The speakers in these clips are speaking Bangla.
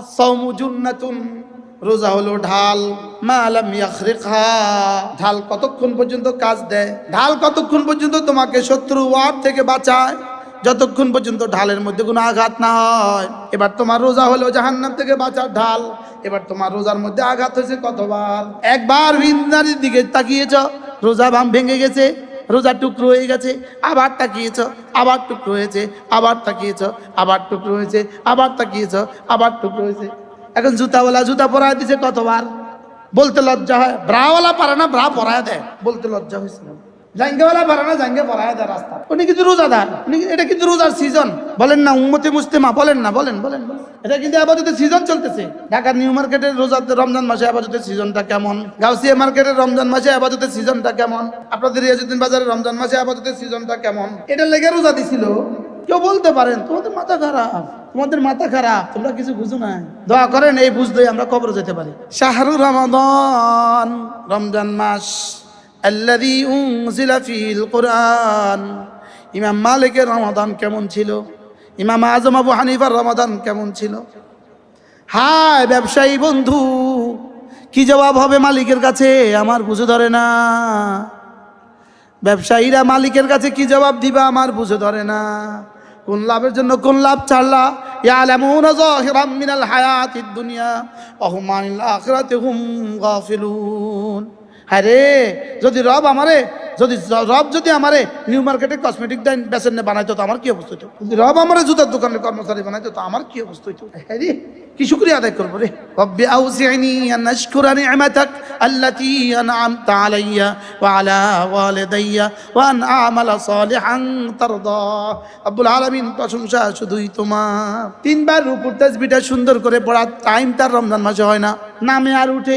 আসাউমু জুন্নাতুন, রোজা হলো ঢাল মালাম ইয়াখরিকহা। ঢাল কতক্ষণ পর্যন্ত কাজ দেয়? ঢাল কতক্ষণ পর্যন্ত তোমাকে শত্রু ওয়ার থেকে বাঁচায়? যতক্ষণ পর্যন্ত ঢালের মধ্যে কোনো আঘাত না হয়। এবার তোমার রোজা হলো জাহান্নাম থেকে বাঁচার ঢাল। এবার তোমার রোজার মধ্যে আঘাত হয়েছে কতবার? একবার বিন্দারির দিকে তাকিয়েছ, রোজা ভাম ভেঙে গেছে। রোজা টুকরো হয়ে গেছে, আবার তাকিয়েছ, আবার টুকরো হয়েছে, আবার তাকিয়েছ, আবার টুকরো হয়েছে, আবার তাকিয়েছ, আবার টুকরো হয়েছে। এখন জুতাওয়ালা জুতা পরায় দিছে কতবার? বলতে লজ্জা হয়। ব্রাওয়ালা পারে না, ব্রা পরায় দেয়। বলতে লজ্জা হয়েছিল জাঙ্গেওয়ালা পারে না, জাঙ্গে পরায় দেয় রাস্তা। উনি কিন্তু রোজাদার, উনি এটা কিন্তু রোজার সিজন বলেন না, উম্মতে মুস্তেমা বলেন না, বলেন বলেন। এটা কিন্তু আপাতত সিজন চলতেছে। ঢাকার নিউ মার্কেটের রোজা রমজান মাসে আপাতত সিজনটা কেমন? গাউসিয়া মার্কেটের রমজান মাসে আপাতত সিজনটা কেমন? আপনাদের রিয়াজুদ্দিন বাজারের রমজান মাসে আপাতত সিজনটা কেমন? এটা লেগে রোজা দিছিল। কেউ বলতে পারেন, তোমাদের মাথা খারাপ, তোমাদের মাথা খারাপ, তোমরা কিছু বুঝো না দোয়া করেন, এই বুঝতে আমরা কবর যেতে পারি। শাহরু রমাদান, রমজান মাস। আল্লাযী উনজিলা ফিল কোরআন। ইমাম মালিকের রমাদান কেমন ছিল? ইমাম আজম আবু হানিফার রমাদান কেমন ছিল? হায় ব্যবসায়ী বন্ধু, কি জবাব হবে মালিকের কাছে? আমার বুঝে ধরে না। ব্যবসায়ীরা মালিকের কাছে কি জবাব দিবা? আমার বুঝে ধরে না। কোন লাভের জন্য কোন লাভ ছাড়লা? ইয়ালামুনা যাহিরাম মিনাল হায়াতিদ দুনিয়া ওয়া হুম আনিল হুম গাফিলুন। আরে যদি রব আমারে, যদি রব যদি আমারে নিউ মার্কেটে কসমেটিক দেন বেসেন বানাইতো, তো আমার কি অবস্থা হইতো? যদি রব আমারে জুতার দোকানের কর্মচারী বানাইতো, তো আমার কি অবস্থা হইতো? হ্যাঁ রে, কি শুক্রিয়া আদায় করব রে? রব্বি আউজিনি আন আশকুরা নি'মাতাক আল্লাতী আন'আমতা আলাইয়া ওয়া আলা ওয়ালিদাইয়া ওয়া আন আমালা সালিহান তারদা। রব্বুল আলামিন প্রশংসা শুধুই তোমার। তিনবার রূপুর তাসবিহটা সুন্দর করে পড়া টাইম তার রমজান মাসে হয় না। নামে আর উঠে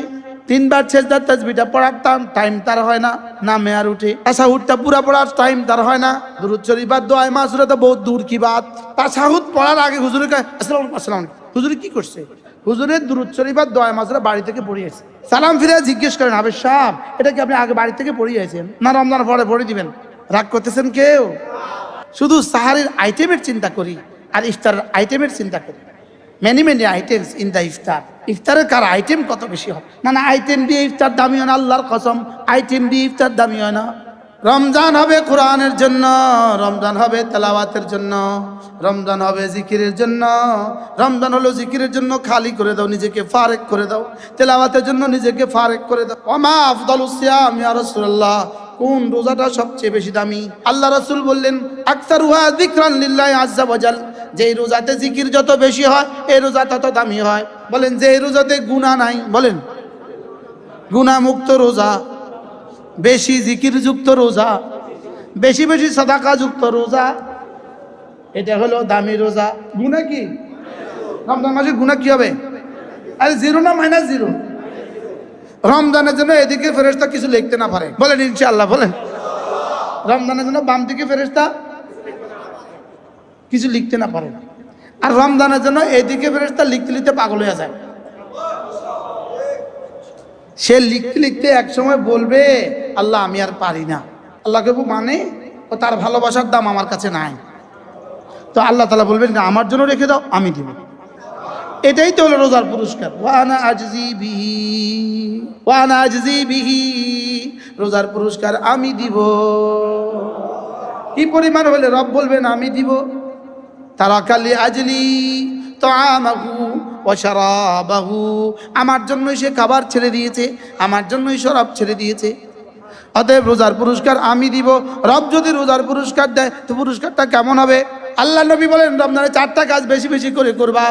তিনবার ছেজদার তাসবিটা পড়ার টাইম তার হয় না, নামে আর উঠে। তাসাহুদটা পুরা পড়ার টাইম তার হয় না। দুরুদ শরীফার দোয়ায় মাসুরে তো বহুত দূর কি বাত। তাসাহুদ পড়ার আগে হুজুরের আসসালামু আসসালামু হুজুরে কি করছে? হুজুরের দুরুদ শরীফার দোয়ায় মাসুরে বাড়ি থেকে পড়িয়েছে। সালাম ফিরে জিজ্ঞেস করেন, আবে সাহ এটা কি আপনি আগে বাড়ি থেকে পড়িয়েছেন? না, রমজান পরে পড়ে দিবেন। রাগ করতেছেন কেউ? শুধু সাহারের আইটেমের চিন্তা করি, আর ইফতারের আইটেমের চিন্তা করি। Many many items in the iftar ইফতারের কার আইটেম কত বেশি হবে? না না আইটেম দিয়ে ইফতার দামি হয় না, আল্লাহর কসম। আইটেম দিয়ে ইফতার দামি হয় না। রমজান হবে কোরআনের জন্য, রমজান হবে তেলাওয়াতের জন্য, রমজান হবে জিকিরের জন্য, রমজান হলো জিকিরের জন্য খালি করে দাও, নিজেকে ফারেক করে দাও, তেলাওয়াতের জন্য নিজেকে ফারেক করে দাও। ওমা আফদল সিয়াম, ইয়া রাসূলুল্লাহ, কোন রোজাটা সবচেয়ে বেশি দামি? আল্লাহ রাসূল বললেন আকসার উহা যিকরান লিল্লাহি আজ্জা ওয়াজাল যেই রোজাতে জিকির যত বেশি হয়, এই রোজা তত দামি হয়। বলেন যে রোজাতে গুণা নাই, বলেন গুণা মুক্ত রোজা, বেশি জিকির যুক্ত রোজা, বেশি বেশি সদাকা যুক্ত রোজা, এটা হলো দামি রোজা। গুণা কি? রমজান মাসে গুণা কি হবে? আরে জিরো না মাইনাস জিরো? রমজানের জন্য এদিকে ফেরেস্তা কিছু লিখতে না পারে। বলেন, ইনশাআল্লাহ, বলেন। রমজানের জন্য বাম দিকে ফেরেস্তা কিছু লিখতে না পারে না। আর রমজানের জন্য এদিকে ফেরেস্তা লিখতে লিখতে পাগল হয়ে যায়। সে লিখতে লিখতে এক সময় বলবে, আল্লাহ, আমি আর পারি না। আল্লাহকে মানে? ও তার ভালোবাসার দাম আমার কাছে নাই। তো আল্লাহ তালা বলবেন, না, আমার জন্য রেখে দাও, আমি দিব। এটাই তো হলো রোজার পুরস্কার। বিহি বিহি, রোজার পুরস্কার আমি দিব। কি পরিমাণ হলে রব বলবেন, আমি দিব। আজলি তো আমার জন্যই সে খাবার ছেড়ে দিয়েছে, আমার জন্যই শরাব ছেড়ে দিয়েছে। অতএব রোজার পুরস্কার আমি দিব। রব যদি রোজার পুরস্কার দেয়, তো পুরস্কারটা কেমন হবে? আল্লাহ নবী বলেন রমজানে চারটা কাজ বেশি বেশি করে করবা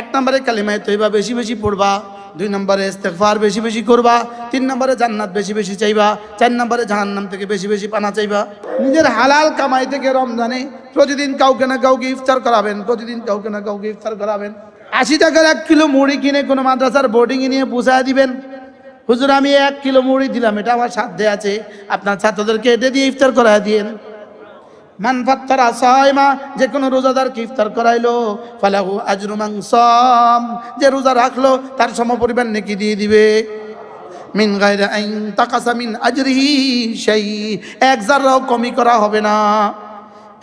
এক নম্বরে কালিমায় তৈবা বেশি বেশি পড়বা। দুই নম্বরে ইস্তেগফার বেশি বেশি করবা, তিন নম্বরে জান্নাত বেশি বেশি চাইবা, চার নম্বরে জাহান্নাম থেকে বেশি বেশি পানা চাইবা। নিজের হালাল কামাই থেকে রমজানে প্রতিদিন কাউকে না কাউকে ইফতার করাবেন, প্রতিদিন কাউকে না কাউকে ইফতার করাবেন। আশি টাকার এক কিলো মুড়ি কিনে কোনো মাদ্রাসার বোর্ডিংয়ে নিয়ে পৌঁছায় দিবেন। হুজুর, আমি এক কিলো মুড়ি দিলাম, এটা আমার সাধ্যে আছে। আপনার ছাত্রদেরকে এটা দিয়ে ইফতার করায় দিয়েন। মান সায়মা যে কোনো রোজাদারকে ইফতার করাইলো, ফালাহু আজরু মাংসাম যে রোজা রাখল, তার সমপরিমাণ নেকি দিয়ে দিবে। মিন গায়রা আইন তাকাসা মিন আজরিহি সেই এক জাররাও কমি করা হবে না।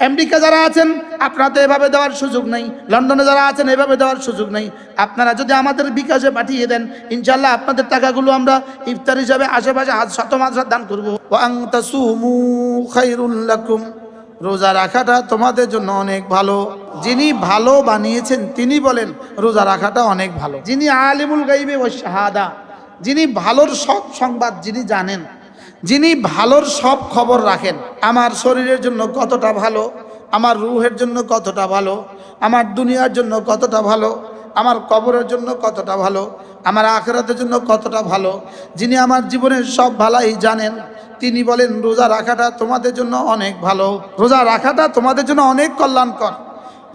আমেরিকা যারা আছেন আপনারা এভাবে দেওয়ার সুযোগ নেই। লন্ডনে যারা আছেন, এভাবে দেওয়ার সুযোগ নেই। আপনারা যদি আমাদের বিকাশে পাঠিয়ে দেন ইনশাল্লাহ আপনাদের টাকাগুলো আমরা ইফতার হিসাবে আশেপাশে শত মাত্রা দান করব। রোজা রাখাটা তোমাদের জন্য অনেক ভালো। যিনি ভালো বানিয়েছেন, তিনি বলেন রোজা রাখাটা অনেক ভালো। যিনি আলিমুল গাইবে ও শাহাদা, যিনি ভালোর সব সংবাদ যিনি জানেন, যিনি ভালোর সব খবর রাখেন, আমার শরীরের জন্য কতটা ভালো, আমার রুহের জন্য কতটা ভালো, আমার দুনিয়ার জন্য কতটা ভালো আমার কবরের জন্য কতটা ভালো, আমার আখেরাতের জন্য কতটা ভালো, যিনি আমার জীবনের সব ভালাই জানেন, তিনি বলেন, রোজা রাখাটা তোমাদের জন্য অনেক ভালো, রোজা রাখাটা তোমাদের জন্য অনেক কল্যাণকর,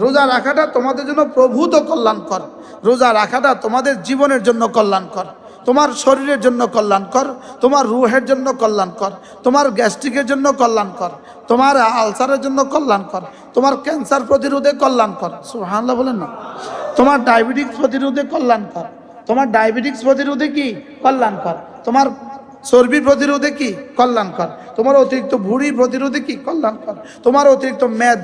রোজা রাখাটা তোমাদের জন্য প্রভূত কল্যাণকর, রোজা রাখাটা তোমাদের জীবনের জন্য কল্যাণকর। তোমার শরীরের জন্য কল্যাণকর, তোমার রুহের জন্য কল্যাণকর, তোমার গ্যাস্ট্রিকের জন্য কল্যাণকর, তোমার আলসারের জন্য কল্যাণকর, তোমার ক্যান্সার প্রতিরোধে কল্যাণকর। সুহানলা বলেন না। তোমার ডায়াবেটিক্স প্রতিরোধে কল্যাণকর। তোমার ডায়াবেটিক্স প্রতিরোধে কি? কল্যাণকর। তোমার চর্বি প্রতিরোধে কি? কল্যাণকর। তোমার অতিরিক্ত ভুঁড়ি প্রতিরোধে কি? কল্যাণকর। তোমার অতিরিক্ত মেদ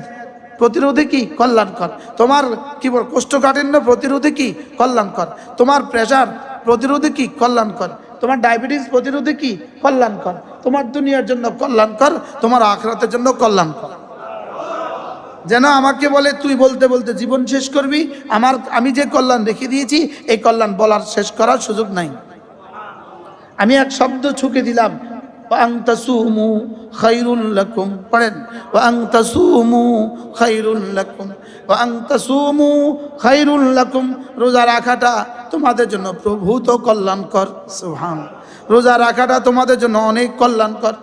প্রতিরোধে কি? কল্যাণকর। তোমার কি বল কোষ্ঠকাঠিন্য প্রতিরোধে কি? কল্যাণকর। তোমার প্রেশার প্রতিরোধে কি? কল্যাণকর। তোমার ডায়াবেটিস প্রতিরোধে কি? কল্যাণকর। তোমার দুনিয়ার জন্য কল্যাণকর, তোমার আখরাতের জন্য কল্যাণকর। যেন আমাকে বলে, তুই বলতে বলতে জীবন শেষ করবি, আমার, আমি যে কল্যাণ রেখে দিয়েছি, এই কল্যাণ বলার শেষ করার সুযোগ নাই। আমি এক শব্দ ছুকে দিলাম রোজা রাখাটা তোমাদের জন্য প্রভূত কল্যাণকর, সুবহান। রোজা রাখাটা তোমাদের জন্য অনেক কল্যাণকর,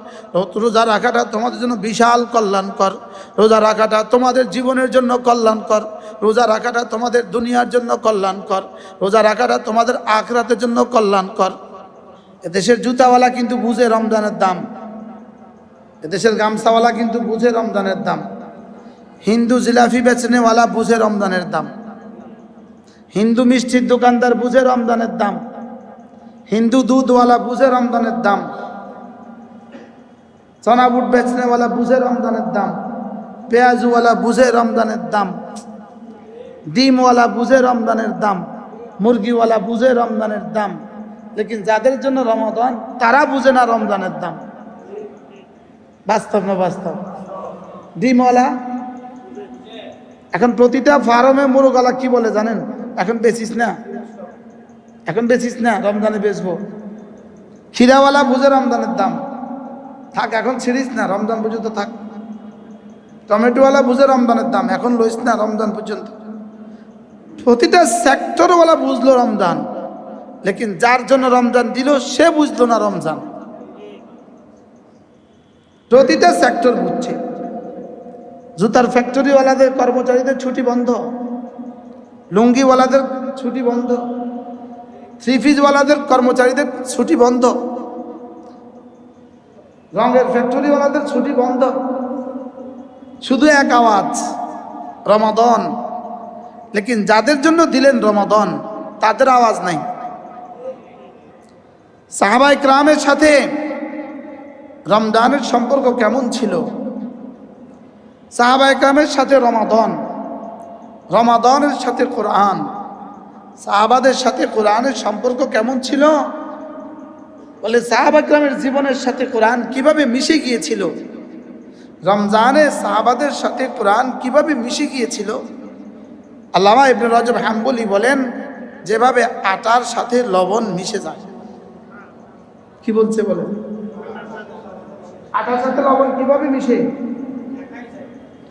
রোজা রাখাটা তোমাদের জন্য বিশাল কল্যাণকর, রোজা রাখাটা তোমাদের জীবনের জন্য কল্যাণকর, রোজা রাখাটা তোমাদের দুনিয়ার জন্য কল্যাণকর, রোজা রাখাটা তোমাদের আখরাতের জন্য কল্যাণকর। এদেশের জুতাওয়ালা কিন্তু বুঝে রমজানের দাম। এদেশের গামছাওয়ালা কিন্তু বুঝে রমজানের দাম। হিন্দু জিলাফি বেচনেওয়ালা বুঝে রমজানের দাম। হিন্দু মিষ্টির দোকানদার বুঝে রমজানের দাম। হিন্দু দুধওয়ালা বুঝে রমজানের দাম। চনা বুট বেচনেওয়ালা বুঝে রমজানের দাম। পেঁয়াজওয়ালা বুঝে রমজানের দাম। ডিমওয়ালা বুঝে রমজানের দাম। মুরগিওয়ালা বুঝে রমজানের দাম। লেকিন যাদের জন্য রমাদান, তারা বুঝে না রমজানের দাম। বাস্তব না বাস্তব? ডিমওয়ালা? এখন প্রতিটা ফার্মে মুরগালা কি বলে জানেন? এখন বেচিস না? এখন বেচিস না? রমজানে বেচবো। খিরাওয়ালা বুঝে রমজানের দাম। থাক, এখন ছিড়িস না, রমজান পর্যন্ত থাক। টমেটোওয়ালা বুঝে রমজানের দাম, এখন লইস না রমজান পর্যন্ত। প্রতিটা সেক্টরওয়ালা বুঝলো রমজান। লেকিন যার জন্য রমজান দিল, সে বুঝলো না রমজান। প্রতিটা সেক্টর বুঝছে। জুতার ফ্যাক্টরিওয়ালাদের কর্মচারীদের ছুটি বন্ধ। লুঙ্গিওয়ালাদের ছুটি বন্ধ। থ্রি ফিজওয়ালাদের কর্মচারীদের ছুটি বন্ধ। রঙের ফ্যাক্টরিওয়ালাদের ছুটি বন্ধ। শুধু এক আওয়াজ, রমাদন। লেকিন যাদের জন্য দিলেন রমাদন, তাদের আওয়াজ নাই। সাহাবাই ক্রামের সাথে রমজানের সম্পর্ক কেমন ছিল? সাহাবাই ক্রামের সাথে রমাদন, রমাদনের সাথে কোরআন, সাহাবাদের সাথে কোরআনের সম্পর্ক কেমন ছিল? বলে সাহাবা গ্রামের জীবনের সাথে কোরআন কীভাবে মিশে গিয়েছিল? রমজানে সাহাবাদের সাথে কোরআন কীভাবে মিশে গিয়েছিল? আল্লামা ইবনে রজব হাম্বলি বলেন, যেভাবে আটার সাথে লবণ মিশে যায়। কি বলছে বলে আটার সাথে লবণ কীভাবে মিশে?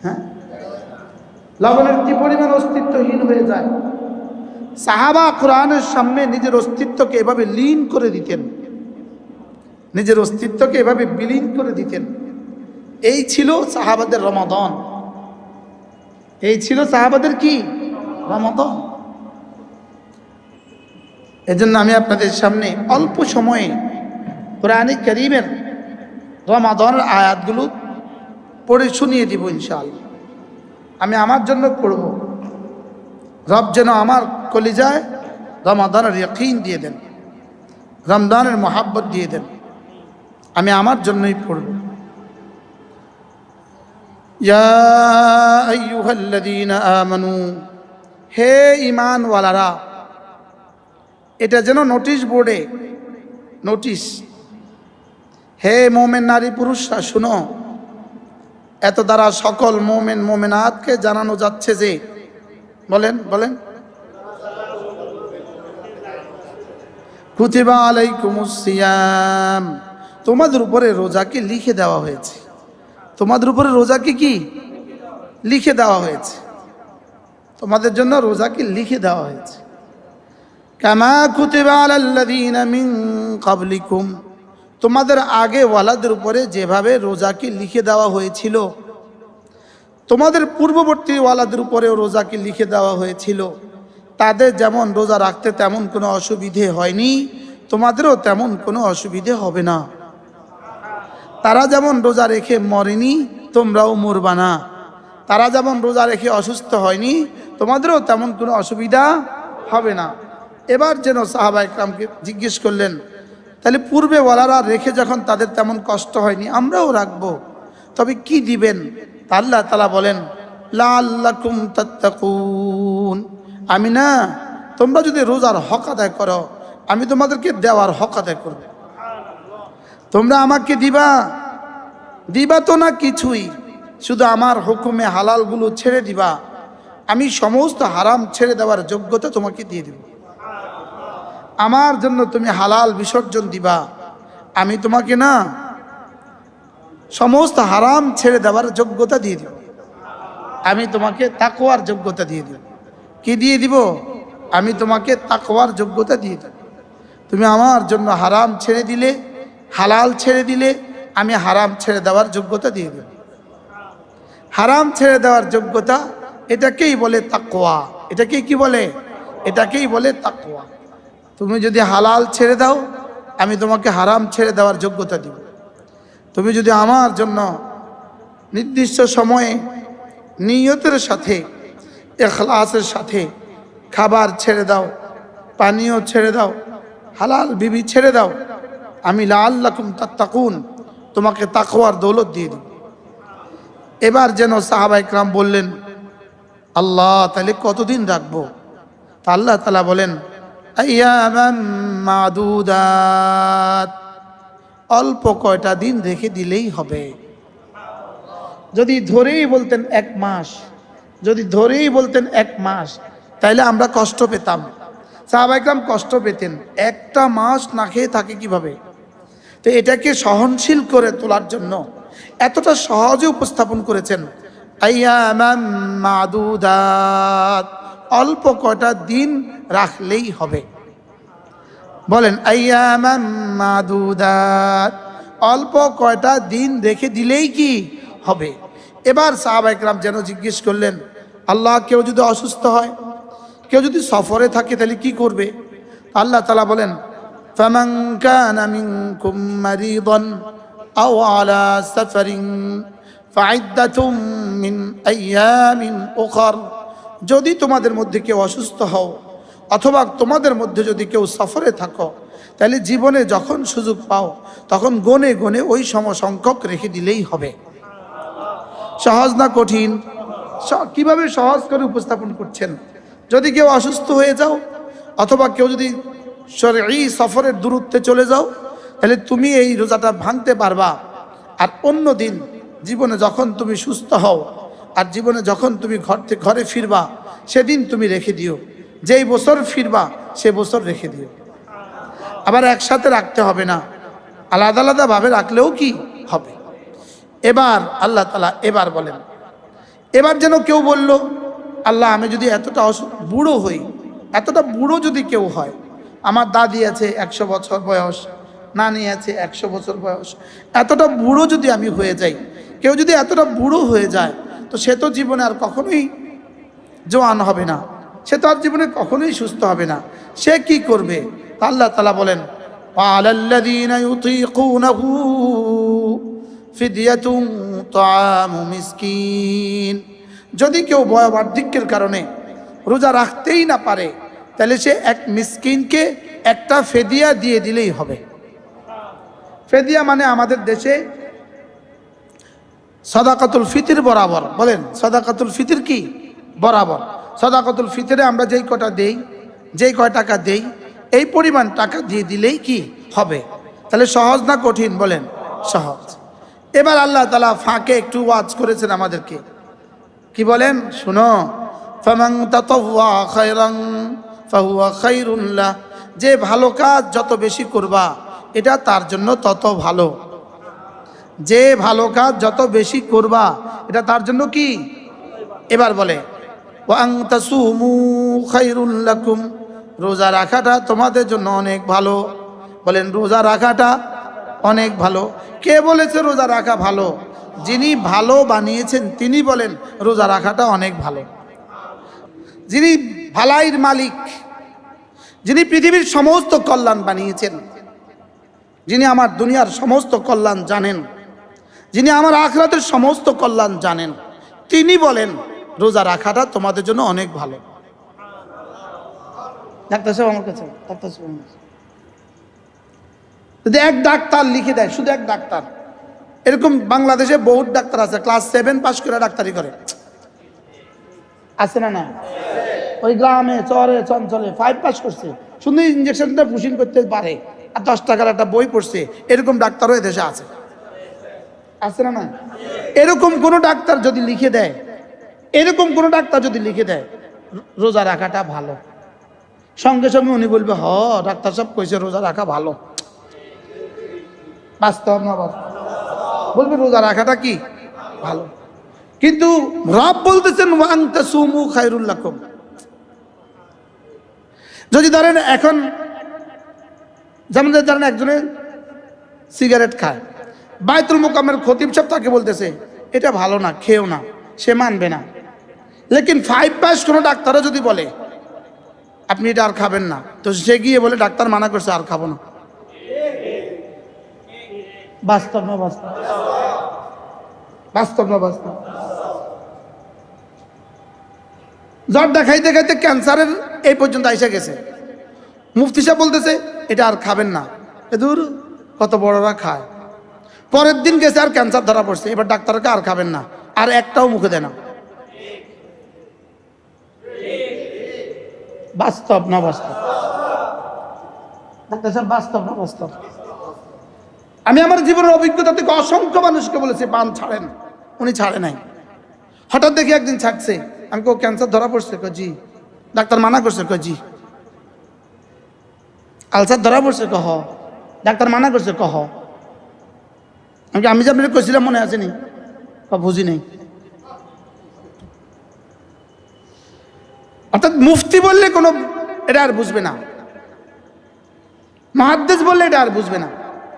হ্যাঁ? লবণের কি পরিমাণ অস্তিত্বহীন হয়ে যায়? সাহাবা কোরআনের সামনে নিজের অস্তিত্বকে এভাবে লীন করে দিতেন। নিজের অস্তিত্বকে এভাবে বিলীন করে দিতেন। এই ছিল সাহাবাদের রমাদন। এই ছিল সাহাবাদের কি? রমাদন। এজন্য আমি আপনাদের সামনে অল্প সময়ে কোরআনিক করিমের রমাদনের আয়াতগুলো পড়ে শুনিয়ে দিব ইনশাআল্লাহ। আমি আমার জন্য পড়ব। রব যেন আমার কলিজায় রমাদানের ইয়কিন দিয়ে দেন রমদানের মহাব্বত দিয়ে দেন। আমি আমার জন্যই পড়ব। হে ঈমানওয়ালারা, এটা যেন নোটিশ বোর্ডে, নোটিশ হে মোমেন নারী পুরুষরা, শুনো। এত দ্বারা সকল মোমেন মোমেনাতকে জানানো যাচ্ছে যে, বলেন বলেন। তোমাদের উপরে রোজাকে লিখে দেওয়া হয়েছে। তোমাদের উপরে রোজাকে কি? লিখে দেওয়া হয়েছে। তোমাদের জন্য রোজাকে লিখে দেওয়া হয়েছে। কামা কুতিবা আলাল্লাযীনা মিন ক্বাবলিকুম তোমাদের আগে ওয়ালাদের উপরে যেভাবে রোজাকে লিখে দেওয়া হয়েছিল, তোমাদের পূর্ববর্তী ওয়ালাদের উপরেও রোজাকে লিখে দেওয়া হয়েছিল, তাদের যেমন রোজা রাখতে তেমন কোনো অসুবিধে হয়নি, তোমাদেরও তেমন কোনো অসুবিধে হবে না। তারা যেমন রোজা রেখে মরেনি, তোমরাও মরবা না। তারা যেমন রোজা রেখে অসুস্থ হয়নি, তোমাদেরও তেমন কোনো অসুবিধা হবে না। এবার যেন সাহাবা ইকরামকে জিজ্ঞেস করলেন তাহলে পূর্বে ওয়ালারা রেখে যখন তাদের তেমন কষ্ট হয়নি, আমরাও রাখব। তবে কি দিবেন? আল্লাহ তালা বলেন লাল্লাকুম তাত্তাকুন। আমি না, তোমরা যদি রোজার হক আদায় করো, আমি তোমাদেরকে দেওয়ার হক আদায় করব। তোমরা আমাকে দিবা? দিবা তো না কিছুই, শুধু আমার হুকুমে হালালগুলো ছেড়ে দিবা। আমি সমস্ত হারাম ছেড়ে দেওয়ার যোগ্যতা তোমাকে দিয়ে দেব। আমার জন্য তুমি হালাল বিসর্জন দিবা। আমি তোমাকে না সমস্ত হারাম ছেড়ে দেওয়ার যোগ্যতা দিয়ে দিব। আমি তোমাকে তাকোয়ার যোগ্যতা দিয়ে দিব। কি দিয়ে দিব? আমি তোমাকে তাকওয়ার যোগ্যতা দিয়ে দেব। তুমি আমার জন্য হারাম ছেড়ে দিলে, হালাল ছেড়ে দিলে, আমি হারাম ছেড়ে দেওয়ার যোগ্যতা দিয়ে দেব। হারাম ছেড়ে দেওয়ার যোগ্যতা এটাকেই বলে তাকওয়া। এটাকেই কি বলে? এটাকেই বলে তাকওয়া। তুমি যদি হালাল ছেড়ে দাও, আমি তোমাকে হারাম ছেড়ে দেওয়ার যোগ্যতা দিব। তুমি যদি আমার জন্য নির্দিষ্ট সময়ে নিয়তের সাথে, এখলাসের সাথে খাবার ছেড়ে দাও, পানীয় ছেড়ে দাও, হালাল বিবি ছেড়ে দাও, আমি লাল্লাকুম তাত্তাকুন, তোমাকে তাকওয়ার দৌলত দিয়ে দিই এবার যেন সাহাবা ইকরাম বললেন, আল্লাহ, তাহলে কতদিন রাখব? তা আল্লাহ তালা বলেন আইয়ামান মাদুদাত। অল্প কয়টা দিন রেখে দিলেই হবে। যদি ধরেই বলতেন এক মাস, যদি ধরেই বলতেন এক মাস, তাইলে আমরা কষ্ট পেতাম। সাহাবাইকরাম কষ্ট পেতেন। একটা মাস না খেয়ে থাকে কীভাবে? তো এটাকে সহনশীল করে তোলার জন্য এতটা সহজে উপস্থাপন করেছেন। আইয়ামাম মাদুদাত। অল্প কটা দিন রাখলেই হবে। বলেন মাদুদাত। অল্প কয়টা দিন রেখে দিলেই কি হবে? এবার সাহাবাইকরাম যেন জিজ্ঞেস করলেন, আল্লাহ কেউ যদি অসুস্থ হয়, কেউ যদি সফরে থাকে, তাহলে কি করবে? আল্লাহ তালা বলেন ফামাঙ্কান যদি তোমাদের মধ্যে কেউ অসুস্থ হও, অথবা তোমাদের মধ্যে যদি কেউ সফরে থাকো, তাহলে জীবনে যখন সুযোগ পাও, তখন গনে গনে ওই সমসংখ্যক রেখে দিলেই হবে। সহজ না কঠিন? কীভাবে সহজ করে উপস্থাপন করছেন? যদি কেউ অসুস্থ হয়ে যাও, অথবা কেউ যদি এই সফরের দূরত্বে চলে যাও, তাহলে তুমি এই রোজাটা ভাঙতে পারবা। আর অন্য দিন জীবনে যখন তুমি সুস্থ হও আর জীবনে যখন তুমি ঘর থেকে ঘরে ফিরবা, সেদিন তুমি রেখে দিও। যেই বছর ফিরবা, সে বছর রেখে দিও। আবার একসাথে রাখতে হবে না। আলাদা আলাদাভাবে রাখলেও কি হবে? এবার আল্লাহ তালা এবার বলেন, এবার যেন কেউ বলল, আল্লাহ, আমি যদি এতটা অসু- বুড়ো হই, এতটা বুড়ো যদি কেউ হয়, আমার দাদি আছে একশো বছর বয়স, নানি আছে একশো বছর বয়স, এতটা বুড়ো যদি আমি হয়ে যাই, কেউ যদি এতটা বুড়ো হয়ে যায় তো সে তো জীবনে আর কখনোই জোয়ান হবে না। সে তো আর জীবনে কখনোই সুস্থ হবে না। সে কি করবে? আল্লাহ তালা বলেন যদি কেউ বয়বার্ধক্যের কারণে রোজা রাখতেই না পারে, তাহলে সে এক মিসকিনকে একটা ফেদিয়া দিয়ে দিলেই হবে। ফেদিয়া মানে আমাদের দেশে সদাকাতুল ফিতির বরাবর। বলেন, সদাকাতুল ফিতির কি? বরাবর। সদাকাতুল ফিতরে আমরা যেই কটা দেই, যেই কয় টাকা দেই, এই পরিমাণ টাকা দিয়ে দিলেই কি হবে? তাহলে সহজ না কঠিন? বলেন, সহজ। এবার আল্লাহ তালা ফাঁকে একটু ওয়াজ করেছেন আমাদেরকে। কি বলেন? শুনো। যে ভালো কাজ যত বেশি করবা, এটা তার জন্য তত ভালো। যে ভালো কাজ যত বেশি করবা, এটা তার জন্য কি? এবার বলে রোজা রাখাটা তোমাদের জন্য অনেক ভালো। বলেন, রোজা রাখাটা অনেক ভালো। কে বলেছে রোজা রাখা ভালো? যিনি ভালো বানিয়েছেন, তিনি বলেন, রোজা রাখাটা অনেক ভালো। যিনি ভালাইর মালিক, যিনি পৃথিবীর সমস্ত কল্যাণ বানিয়েছেন, যিনি আমার দুনিয়ার সমস্ত কল্যাণ জানেন যিনি আমার আখরাতের সমস্ত কল্যাণ জানেন তিনি বলেন রোজা রাখাটা তোমাদের জন্য অনেক ভালো। ডাক্তার সাহেব আমার কাছে ডাক্তার সাহেব আমার কাছে। যদি এক ডাক্তার লিখে দেয় শুধু এক ডাক্তার। এরকম বাংলাদেশে বহুত ডাক্তার আছে ক্লাস সেভেন পাস করে ডাক্তারি করে। আছে না না ওই গ্রামে চরে চঞ্চলে ফাইভ পাস করছে। শুধু ইঞ্জেকশনটা পুশিং করতে পারে আর দশ টাকার একটা বই পড়ছে এরকম ডাক্তারও এ দেশে আছে। আছে না না এরকম কোনো ডাক্তার যদি লিখে দেয়, এরকম কোনো ডাক্তার যদি লিখে দেয়, রোজা রাখাটা ভালো। সঙ্গে সঙ্গে উনি বলবে, হ, ডাক্তার সব কইছে রোজা রাখা ভালো। বাস্তব না বাস্তব? বলবে রোজা রাখাটা কি? ভালো। কিন্তু রব বলতেছেন ওয়াং তাসুমু খায়রুল লাকুম। যদি ধরেন এখন, যেমন ধরেন একজনে সিগারেট খায় বাইতুল মোকামের খতিব সব তাকে বলতেছে, এটা ভালো না খেয়েও না, সে মানবে না। লেকিন ফাইভ পাস কোনো ডাক্তারও যদি বলে, আপনি এটা আর খাবেন না। তো সে গিয়ে বলে, ডাক্তার মানা করছে, আর খাব না। বাস্তব না বাস্তব? বাস্তব না বাস্তব? জ্বর দেখাইতে খাইতে ক্যান্সারের এই পর্যন্ত আইসা গেছে। মুফতি সাহেব বলতেছে, এটা আর খাবেন না। এ দূর, কত বড়রা খায়। পরের দিন গেছে আর ক্যান্সার ধরা পড়ছে, এবার ডাক্তারকে আর খাবেন না, আর একটাও মুখে দেয় না। বাস্তব না বাস্তব? বাস্তব না বাস্তব? আমি আমার জীবনের অভিজ্ঞতা থেকে অসংখ্য মানুষকে বলেছি পান ছাড়েন। উনি ছাড়ে নাই। হঠাৎ দেখি একদিন ছাড়ছে। আমি কেউ ক্যান্সার ধরা পড়ছে? কয় জি। ডাক্তার মানা করছে কয় জি। আলসার ধরা পড়ছে, কহ। ডাক্তার মানা করছে, কহ। আমি আমি যে আপনাকে কইছিলাম মনে আছে নি? বা বুঝি নেই। অর্থাৎ মুফতি বললে কোনো এটা আর বুঝবে না। মহাদ্দেশ বললে এটা আর বুঝবে না।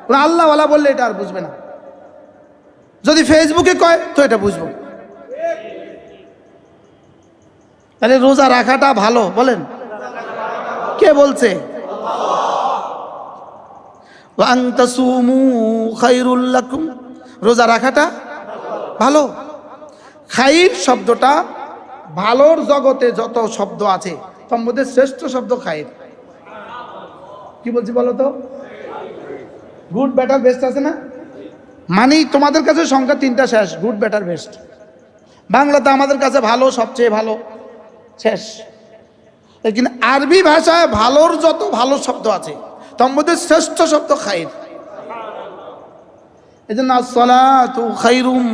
কোনো আল্লাহওয়ালা বললে এটা আর বুঝবে না। যদি ফেসবুকে কয়, তো এটা বুঝব। তাহলে রোজা রাখাটা ভালো, বলেন। কে বলছে? রোজা রাখাটা ভালো। খাইর শব্দটা ভালোর জগতে যত শব্দ আছে, তার শ্রেষ্ঠ শব্দ খাইর। কি বলছি বলো তো? গুড ব্যাটার বেস্ট আছে না? মানেই তোমাদের কাছে সংখ্যা তিনটা শেষ গুড ব্যাটার বেস্ট বাংলাতে আমাদের কাছে ভালো, সবচেয়ে ভালো, শেষ। লেকিন আরবি ভাষায় ভালোর যত ভালো শব্দ আছে তার মধ্যে শ্রেষ্ঠ শব্দ খাইর। এই জন্য খাইরুম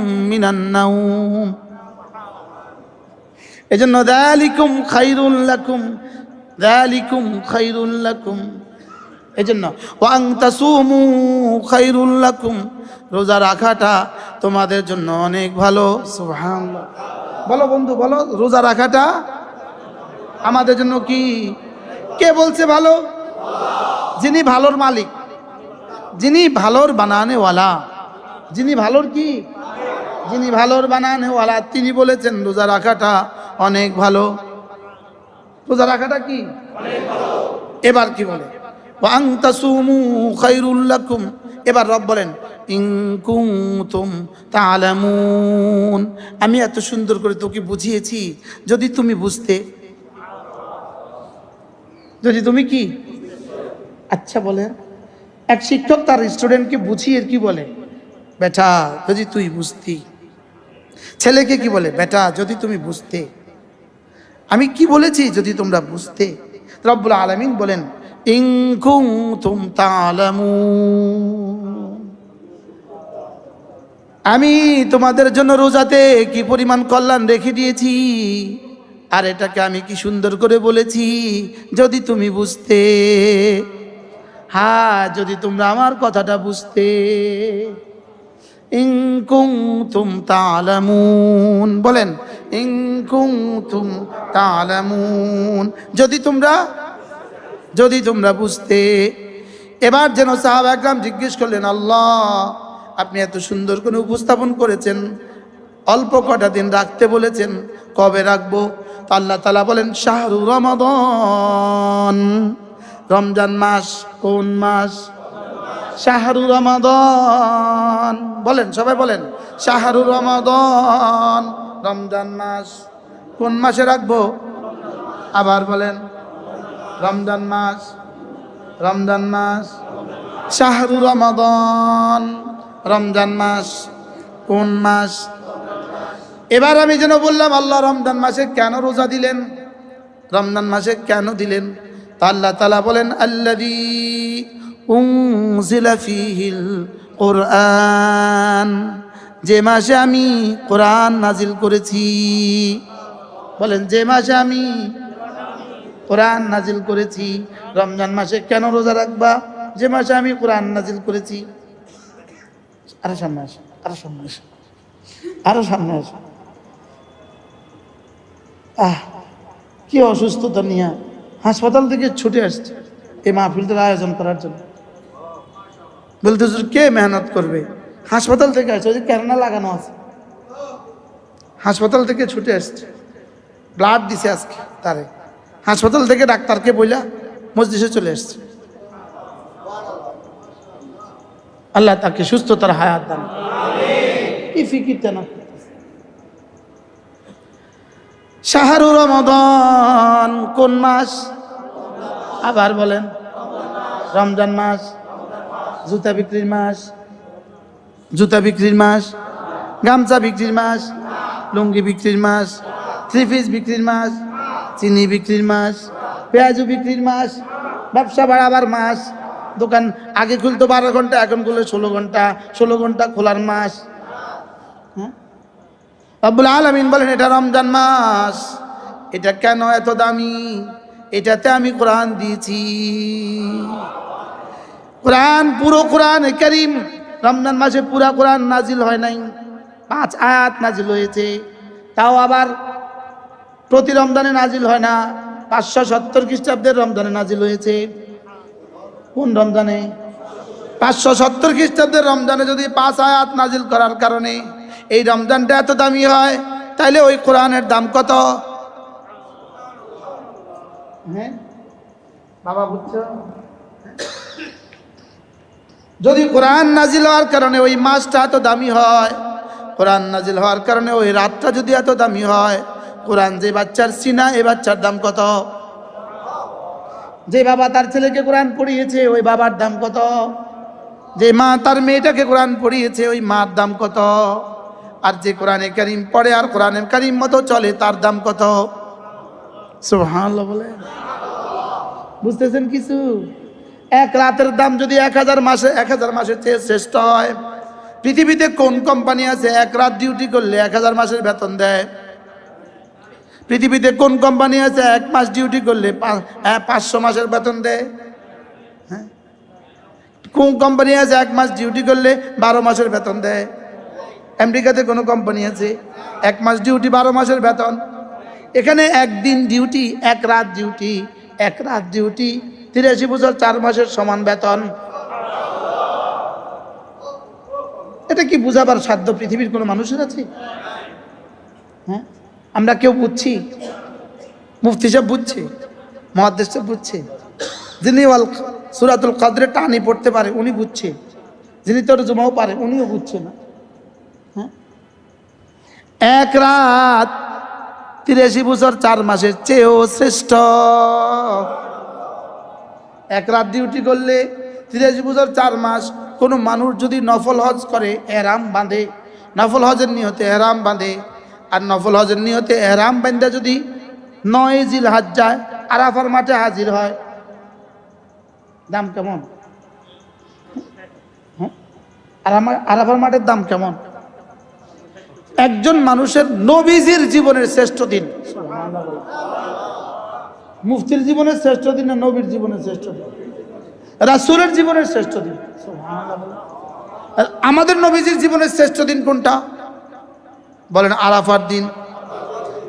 এই জন্য দালিকুম খাইরুল লাকুম দালিকুম খাইরুল লাকুম। এই জন্য ওয়াং তাসুমু খাইরুল লাকুম। রোজা রাখাটা তোমাদের জন্য অনেক ভালো। সুবহানাল্লাহ। বলো বন্ধু, বলো, রোজা রাখাটা আমাদের জন্য কি? কে বলছে ভালো? যিনি ভালোর মালিক, যিনি ভালোর বানানেওয়ালা। যিনি ভালোর কি? যিনি ভালোর বানানেওয়ালা, তিনি বলেছেন রোজা রাখাটা অনেক ভালো। রোজা রাখাটা কি? এবার কি বলে? এবার রব বলেন আমি এত সুন্দর করে তোকে বুঝিয়েছি, যদি তুমি বুঝতে। যদি তুমি কি? আচ্ছা বলে। এক শিক্ষক তার স্টুডেন্টকে বুঝিয়ে কি বলে? বেটা, যদি তুই বুঝতি। ছেলেকে কি বলে? বেটা, যদি তুমি বুঝতে। আমি কি বলেছি যদি তোমরা বুঝতে? রব্বুল আলমিন বলেন ইংকুং তুম তালামু আমি তোমাদের জন্য রোজাতে কি পরিমাণ কল্যাণ রেখে দিয়েছি? আর এটাকে আমি কি সুন্দর করে বলেছি যদি তুমি বুঝতে? হ্যাঁ যদি তোমরা আমার কথাটা বুঝতে। ইংকুং তুম তালামুন, বলেন ইংকুং তুম তালামুন, যদি তোমরা যদি তোমরা বুঝতে। এবার যেন সাহাব একরাম জিজ্ঞেস করলেন, আল্লাহ, আপনি এত সুন্দর করে উপস্থাপন করেছেন, অল্প কটা দিন রাখতে বলেছেন, কবে রাখব? তো আল্লাহ তালা বলেন, শাহরু রমাদন। রমজান মাস কোন মাস? শাহরু রমাদন। বলেন, সবাই বলেন, শাহরু রমাদন। রমজান মাস কোন মাসে রাখব? আবার বলেন, রমজান মাস রমজান মাস, শাহরু রমাদন। রমজান মাস কোন মাস? এবার আমি যেন বললাম, আল্লাহ রমজান মাসে কেন রোজা দিলেন? রমজান মাসে কেন দিলেন? তা আল্লাহ তালা বলেন আল্লাদি কোরআন। যে মাসে আমি কোরআন নাজিল করেছি, বলেন, যে মাসে আমি কোরআন নাজিল করেছি, রমজান মাসে কেন রোজা রাখবা? যে মাসে আমি কোরআন নাজিল করেছি। আরও সামনে আসো আরও সামনে আসো আরও সামনে আসো আহ, কি অসুস্থতা নিয়ে। হাসপাতাল থেকে ছুটে আসছে। এই মাহফিলটার আয়োজন করার জন্য। বলতে কে মেহনত করবে? হাসপাতাল থেকে আসছে, ওই যে লাগানো আছে। হাসপাতাল থেকে ছুটে আসছে। ব্লাড দিছে আজকে তারে। হাসপাতাল থেকে ডাক্তারকে বইলা মসজিদে চলে আসছে। আল্লাহ তাকে সুস্থতার হায়াত দান কি ফিকিরটা না শাহরু রমাদান কোন মাস? আবার বলেন। রমজান মাস, জুতা বিক্রির মাস, জুতা বিক্রির মাস, গামছা বিক্রির মাস, লুঙ্গি বিক্রির মাস, থ্রি পিস বিক্রির মাস, চিনি বিক্রির মাস, পেঁয়াজু বিক্রির মাস, ব্যবসা বাড়াবার মাস, দোকান আগে খুলতো বারো ঘণ্টা, এখন খুলে ষোলো ঘণ্টা ষোলো ঘণ্টা খোলার মাস। আব্বুল আলমিন বলেন, এটা রমজান মাস। এটা কেন এত দামি? এটাতে আমি কোরআন দিয়েছি। কোরআন, পুরো কোরআন করিম। রমজান মাসে পুরা কোরআন নাজিল হয় নাই। পাঁচ আয়াত নাজিল হয়েছে। তাও আবার প্রতি রমজানে নাজিল হয় না। পাঁচশো সত্তর খ্রিস্টাব্দের রমজানে নাজিল হয়েছে। কোন রমজানে? পাঁচশো সত্তর খ্রিস্টাব্দের রমজানে যদি পাঁচ আয়াত নাজিল করার কারণে এই রমজানটা এত দামি হয়? তাইলে ওই কোরআনের দাম কত? হ্যাঁ? বাবা বুঝছ? যদি কোরআন নাজিল হওয়ার কারণে ওই মাছটা এত দামি হয় কোরআন নাজিল হওয়ার কারণে ওই রাতটা যদি এত দামি হয় কোরআন যে বাচ্চার সিনা এই বাচ্চার দাম কত? যে বাবা তার ছেলেকে কোরআন পড়িয়েছে ওই বাবার দাম কত? যে মা তার মেয়েটাকে কোরআন পড়িয়েছে ওই মার দাম কত? আর যে কোরআনে কারিম পড়ে আর কোরআনের কারিম মতো চলে, তার দাম কত? বলে বুঝতেছেন কিছু? এক রাতের দাম যদি এক হাজার মাসে, এক হাজার মাসের চেয়ে শ্রেষ্ঠ হয়। পৃথিবীতে কোন কোম্পানি আছে এক রাত ডিউটি করলে এক হাজার মাসের বেতন দেয়? পৃথিবীতে কোন কোম্পানি আছে এক মাস ডিউটি করলে পাঁচশো মাসের বেতন দেয়? হ্যাঁ? কোন কোম্পানি আছে এক মাস ডিউটি করলে বারো মাসের বেতন দেয়? আমেরিকাতে কোনো কোম্পানি আছে, এক মাস ডিউটি বারো মাসের বেতন। এখানে একদিন ডিউটি এক রাত ডিউটি এক রাত ডিউটি তিরাশি বছর চার মাসের সমান বেতন। এটা কি বুঝাবার সাধ্য? পৃথিবীর কোনো মানুষের আছে? হ্যাঁ? আমরা কেউ বুঝছি? মুফতি সাহেব বুঝছে? মহাদেশ সাহেব বুঝছে? যিনি সুরাতুল কাদরে টানি পড়তে পারে, উনি বুঝছে। যিনি তোর জমাও পারে, উনিও বুঝছে না। এক রাত তিরাশি বছর চার মাসের চেয়েও শ্রেষ্ঠ। এক রাত ডিউটি করলে তিরাশি বছর চার মাস কোনো মানুষ যদি নফল হজ করে এরাম বাঁধে। নফল হজের নিয়তে এহরাম বাঁধে। আর নফল হজের নিহতে এহরাম বান্ধা যদি নয় জিল হাজ যায়, আরাফার মাঠে হাজির হয়। দাম কেমন? হ্যাঁ? আরাফার মাঠের দাম কেমন? একজন মানুষের নবীজির জীবনের শ্রেষ্ঠ দিন। মুফতির জীবনের শ্রেষ্ঠ দিন না নবীর জীবনের শ্রেষ্ঠ দিন? রাসুলের জীবনের শ্রেষ্ঠ দিন। আমাদের নবীজির জীবনের শ্রেষ্ঠ দিন কোনটা? বলেন আরাফার দিন।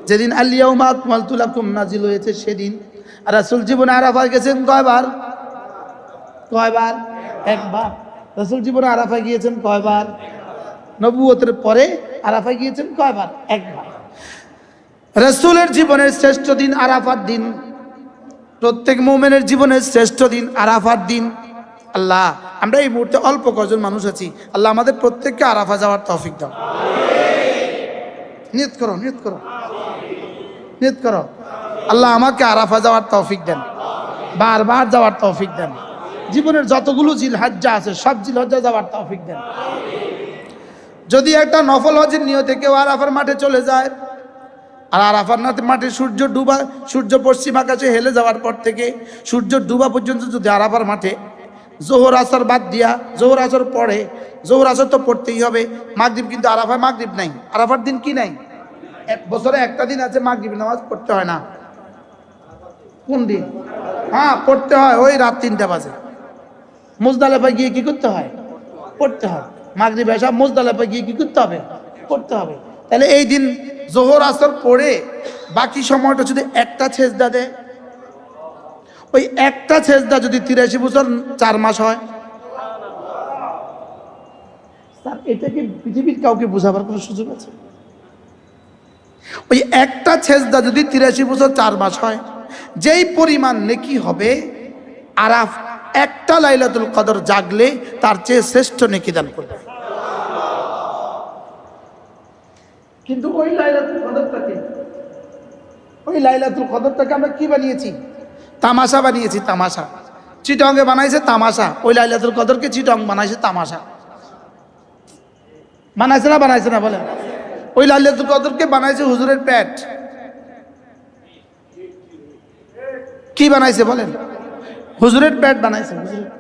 যেদিন আলিয়াউমা আকমাল তুলাকুম নাজিল হয়েছে সেদিন। রাসুল জীবনে আরাফা গেছেন কয়বার? কয়বার? একবার। রাসুল জীবনে আরাফা গিয়েছেন কয়বার? নবুয়তের পরে আরাফায় গিয়েছেন কয়বার? একবার। রসুলের জীবনের শ্রেষ্ঠ দিন আরাফার দিন। প্রত্যেক মোমেনের জীবনের শ্রেষ্ঠ দিন আরাফার দিন। আল্লাহ, আমরা এই মুহূর্তে অল্প কজন মানুষ আছি। আল্লাহ আমাদের প্রত্যেককে আরাফা যাওয়ার তৌফিক দাও। নিয়ত করো নিয়ত করো। নিয়ত করো। আল্লাহ আমাকে আরাফা যাওয়ার তৌফিক দেন। বারবার যাওয়ার তৌফিক দেন। জীবনের যতগুলো জিল হজ্জা আছে, সব জিল হজ্জা যাওয়ার তৌফিক দেন। যদি একটা নফল হজের নিয়তে কেউ আরাফার মাঠে চলে যায়, আর আরাফার মাঠে সূর্য ডুবা, সূর্য পশ্চিম আকাশে হেলে যাওয়ার পর থেকে সূর্য ডুবা পর্যন্ত যদি আরাফার মাঠে, জোহর আসর বাদ দিয়া, জোহর আসর পড়ে, জোহর আসর তো পড়তেই হবে, মাগরিব কিন্তু আরাফায় মাগরিব নাই। আরাফার দিন কি নাই? এক বছরে একটা দিন আছে মাগরিব নামাজ পড়তে হয় না। কোন দিন? হ্যাঁ পড়তে হয়, ওই রাত তিনটা বাজে। মুজদালেফা গিয়ে কি করতে হয়? পড়তে হয়। মাগরিব এসা মুজদালেফা গিয়ে কি করতে হবে? করতে হবে। তাহলে এই দিন জোহর, আসর পড়ে বাকি সময়টা যদি একটা ছেজদা দেয়, ওই একটা ছেজদা যদি তিরাশি বছর, চার মাস হয়, স্যার, এটা কি পৃথিবীর কাউকে বোঝাবার কোনো সুযোগ আছে? ওই একটা ছেজদা যদি তিরাশি বছর, চার মাস হয়, যেই পরিমাণ নেকি হবে, আরাফ একটা লাইলাতুল কদর জাগলে তার চেয়ে শ্রেষ্ঠ নেকি দান করবে। কিন্তু ওই লাইলাতুল কদরটাকে ওই লাইলাতুল কদরটাকে আমরা কি বানিয়েছি? তামাশা বানিয়েছি তামাশা। চিটংয়ে বানাইছে তামাশা। ওই লাইলাতুল কদরকে চিটং বানাইছে তামাশা। বানাইছে না বানাইছে না বলেন। ওই লাইলাতুল কদরকে বানাইছে হুজুরের প্যাট কি বানাইছে বলেন। হুজুরের পেট বানাইছে হুজুরের